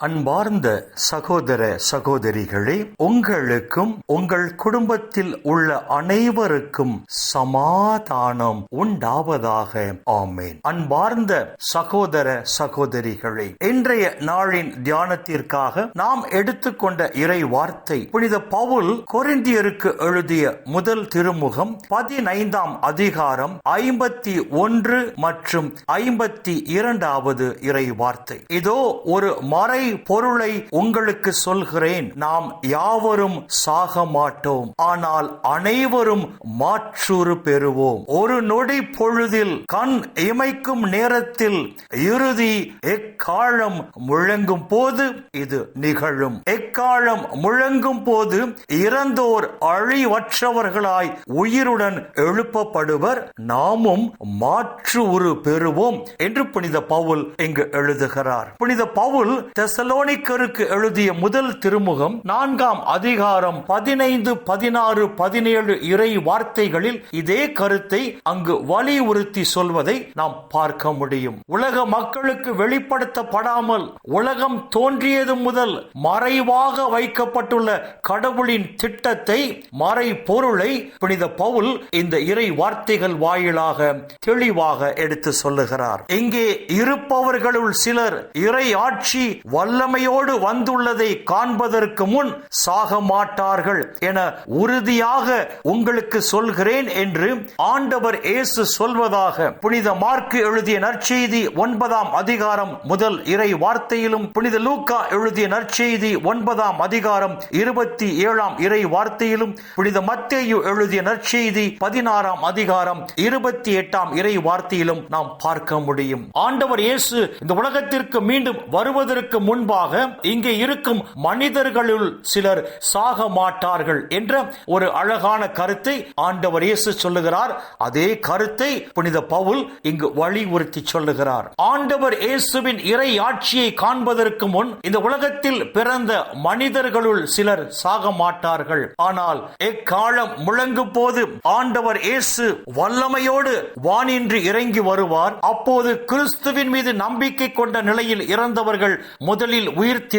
அன்பார்ந்த சகோதர சகோதரிகளே உங்களுக்கும் உங்கள் குடும்பத்தில் உள்ள அனைவருக்கும் சமாதானம் உண்டாவதாக. ஆமேன். அன்பார்ந்த சகோதர சகோதரிகளே இன்றைய நாளின் தியானத்திற்காக நாம் எடுத்துக்கொண்ட இறை வார்த்தை புனித பவுல் கொரிந்தியருக்கு எழுதிய முதல் திருமுகம் பதினைந்தாம் அதிகாரம் ஐம்பத்தி ஒன்று மற்றும் ஐம்பத்தி இரண்டாவது இறை வார்த்தை இதோ ஒரு மறை பொருளை உங்களுக்கு சொல்கிறேன். நாம் யாவரும் சாக மாட்டோம். ஆனால் அனைவரும் மாற்றுரு பெறுவோம். ஒரு நொடி பொழுதில் கண் இமைக்கும் நேரத்தில் இறுதி எக்காலம் முழங்கும் போது இது நிகழும். எக்காலம் முழங்கும் போது இறந்தோர் அழிவற்றவர்களாய் உயிருடன் எழுப்பப்படுவர். நாமும் மாற்று உரு பெறுவோம். என்று புனித பவுல் இங்கு எழுதுகிறார். புனித பவுல் தெசலோனிக்கருக்கு எழுதிய முதல் திருமுகம் நான்காம் அதிகாரம் பதினைந்து பதினாறு பதினேழு இறை வார்த்தைகளில் இதே கருத்தை அங்கு வலியுறுத்தி சொல்வதை நாம் பார்க்க முடியும். உலக மக்களுக்கு வெளிப்படுத்தப்படாமல் உலகம் தோன்றியது முதல் மறைவாக வைக்கப்பட்டுள்ள கடவுளின் திட்டத்தை மறை பொருளை புனித பவுல் இந்த இறை வார்த்தைகள் வாயிலாக தெளிவாக எடுத்து சொல்லுகிறார். இங்கே இருப்பவர்களுள் சிலர் இறை ஆட்சி வல்லமையோடு வந்துள்ளதை காண்பதற்கு முன் சாக மாட்டார்கள் என உறுதியாக உங்களுக்கு சொல்கிறேன் என்று ஆண்டவர் இயேசு சொல்வதாக புனித மார்க்கு எழுதிய நற்செய்தி ஒன்பதாம் அதிகாரம் முதல் இறை வார்த்தையிலும் புனித லூக்கா எழுதிய நற்செய்தி ஒன்பதாம் அதிகாரம் இருபத்தி ஏழாம் இறை வார்த்தையிலும் புனித மத்தேயு எழுதிய நற்செய்தி பதினாறாம் அதிகாரம் இருபத்தி எட்டாம் இறை வார்த்தையிலும் நாம் பார்க்க முடியும். ஆண்டவர் இயேசு இந்த உலகத்திற்கு மீண்டும் வருவதற்கு முன் முன்பாக இங்கே இருக்கும் மனிதர்களுள் சிலர் சாக மாட்டார்கள் என்ற ஒரு அழகான கருத்தை ஆண்டவர் இயேசு சொல்லுகிறார். அதே கருத்தை புனித பவுல் இங்கு வலியுறுத்தி சொல்லுகிறார். ஆண்டவர் இயேசுவின் இறை ஆட்சியை காண்பதற்கு முன் இந்த உலகத்தில் பிறந்த மனிதர்களுள் சிலர் சாக மாட்டார்கள். ஆனால் எக்காலம் முழங்கும் போது ஆண்டவர் இயேசு வல்லமையோடு வானின்று இறங்கி வருவார். அப்போது கிறிஸ்துவின் மீது நம்பிக்கை கொண்ட நிலையில் இறந்தவர்கள் முதல் முதலில் உயிர்த்து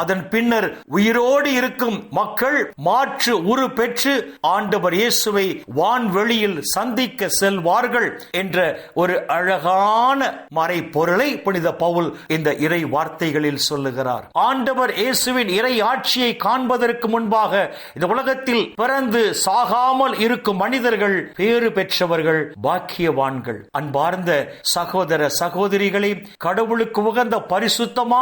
அதன் பின்னர் உயிரோடு இருக்கும் மக்கள் மாற்று உரு பெற்று ஆண்டவர் இயேசுவை வான்வெளியில் சந்திக்க செல்வார்கள் என்ற ஒரு அழகான மறை பொருளை புனித பவுல் இந்த இறை வார்த்தைகளில் சொல்லுகிறார். ஆண்டவர் இயேசுவின் இறை ஆட்சியை காண்பதற்கு முன்பாக இந்த உலகத்தில் பிறந்து சாகாமல் இருக்கும் மனிதர்கள் பேறு பெற்றவர்கள் பாக்கியவான்கள். அன்பார்ந்த சகோதர சகோதரிகளை கடவுளுக்கு உகந்த பரிசுத்தமான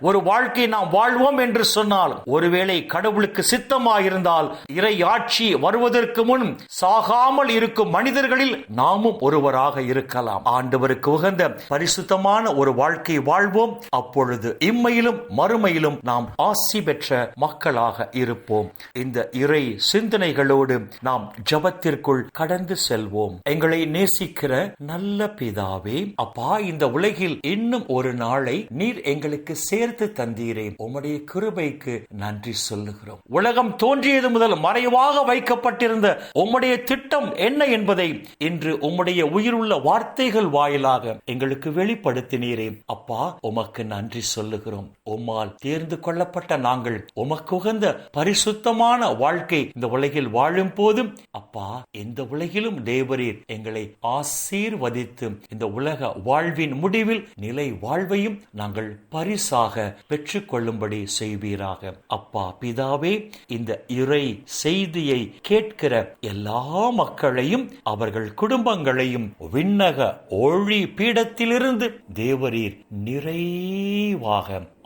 ஒரு வாழ்க்கை நாம் வாழ்வோம் என்று சொன்னால் ஒருவேளை கடவுளுக்கு சித்தமாயிருந்தால் இறை ஆட்சி வருவதற்கு முன் சாகாமல் இருக்கும் மனிதர்களில் நாமும் ஒருவராக இருக்கலாம். ஆண்டவருக்கு உகந்த பரிசுத்தமான ஒரு வாழ்க்கை வாழ்வோம். அப்பொழுது இம்மையிலும் மறுமையிலும் நாம் ஆசி பெற்ற மக்களாக இருப்போம். இந்த இறை சிந்தனைகளோடு நாம் ஜபத்திற்குள் கடந்து செல்வோம். எங்களை நேசிக்கிற நல்ல பிதாவே அப்பா இந்த உலகில் இன்னும் ஒரு நாளை நீர் எங்களுக்கு எங்களுக்கு சேர்த்து தந்தீரே உம்முடைய கிருபைக்கு நன்றி சொல்லுகிறோம். உலகம் தோன்றியது முதல் மறைவாக வைக்கப்பட்டிருந்த உம்முடைய திட்டம் என்ன என்பதை இன்று உம்முடைய உயிருள்ள வார்த்தைகள் வாயிலாக எங்களுக்கு வெளிப்படுத்தினீரே. அப்பா உமக்கு நன்றி சொல்லுகிறோம். உம்மால் தேர்ந்து கொள்ளப்பட்ட நாங்கள் உமக்கு உகந்த பரிசுத்தமான வாழ்க்கை இந்த உலகில் வாழும் போதும். அப்பா இந்த உலகிலும் தேவரீர் எங்களை ஆசீர்வதித்து இந்த உலக வாழ்வின் முடிவில் நிலை வாழ்வையும் நாங்கள் பரி பரிசாக பெற்றுக்கொள்ளும்படி செய்வீராக. அப்பா பிதாவே இந்த இறை செய்தியை கேட்கிற எல்லா மக்களையும் அவர்கள் குடும்பங்களையும் விண்ணக ஒளி பீடத்திலிருந்து தேவரீர் நிறைவாக